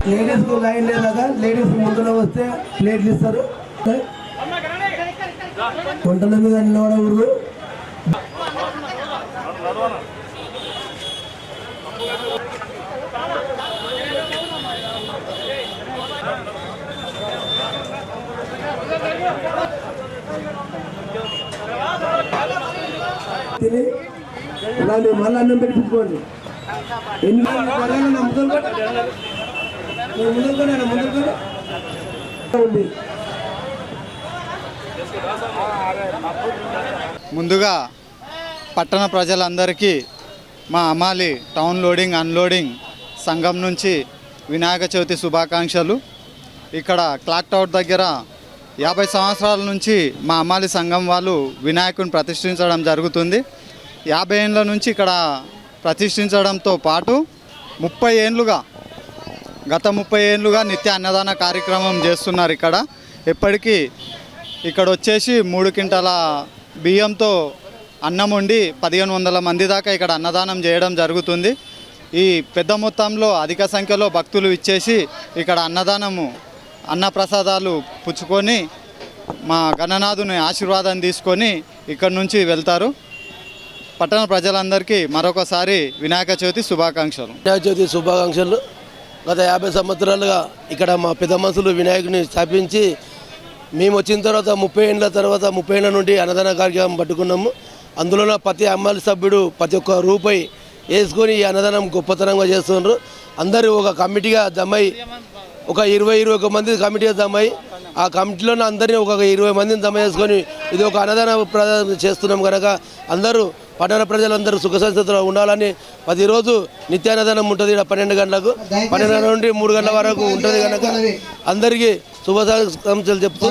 లేడీస్కు line లేదా ladies ముందులో వస్తే ప్లేట్లు ఇస్తారు వంటల మీద నిలబడకూడదు. తిని ఇలా మళ్ళీ అన్నం పెట్టించుకోండి ఎన్ని ఉంది ముందుగా పట్టణ ప్రజలందరికీ మా అమాలి టౌన్ లోడింగ్ అన్లోడింగ్ సంఘం నుంచి వినాయక చవితి శుభాకాంక్షలు. ఇక్కడ క్లాక్ టవర్ దగ్గర యాభై సంవత్సరాల నుంచి మా అమాలి సంఘం వాళ్ళు వినాయకుని ప్రతిష్ఠించడం జరుగుతుంది. యాభై ఏళ్ళ నుంచి ఇక్కడ ప్రతిష్ఠించడంతో పాటు ముప్పై ఏళ్ళుగా గత ముప్పై ఏళ్ళుగా నిత్య అన్నదాన కార్యక్రమం చేస్తున్నారు ఇక్కడ. ఎప్పటికీ ఇక్కడ వచ్చేసి మూడు క్వింటాల బియ్యంతో అన్నం వండి పదిహేను వందల మంది దాకా ఇక్కడ అన్నదానం చేయడం జరుగుతుంది. ఈ పెద్ద మొత్తంలో అధిక సంఖ్యలో భక్తులు ఇచ్చేసి ఇక్కడ అన్నదానము అన్నప్రసాదాలు పుచ్చుకొని మా గణనాథుని ఆశీర్వాదం తీసుకొని ఇక్కడ నుంచి వెళ్తారు. పట్టణ ప్రజలందరికీ మరొకసారి వినాయక చవితి శుభాకాంక్షలు. వినాయక చవితి శుభాకాంక్షలు. గత యాభై సంవత్సరాలుగా ఇక్కడ మా పెద్ద మనుషులు వినాయకుని స్థాపించి మేము వచ్చిన తర్వాత ముప్పై ఏళ్ళ తర్వాత ముప్పై ఏళ్ళ నుండి అన్నదాన కార్యక్రమం పట్టుకున్నాము. అందులో ప్రతి అమ్మాయి సభ్యుడు ప్రతి ఒక్క రూపాయి వేసుకొని ఈ అన్నదానం గొప్పతనంగా చేస్తున్నారు అందరూ ఒక కమిటీగా జమై ఒక ఇరవై ఇరవై ఒక మంది కమిటీగా జమై ఆ కమిటీలోనే అందరినీ ఒక ఇరవై మందిని జమ చేసుకొని ఇది ఒక అన్నదాన ప్రదానం చేస్తున్నాం కనుక అందరూ పట్టణ ప్రజలందరూ సుఖ సంస్థలో ఉండాలని ప్రతిరోజు నిత్యాన్నదానం ఉంటుంది ఇక్కడ పన్నెండు గంటలకు. పన్నెండు గంటల నుండి మూడు గంటల వరకు ఉంటుంది కనుక అందరికీ శుభాకాంక్షలు చెప్తూ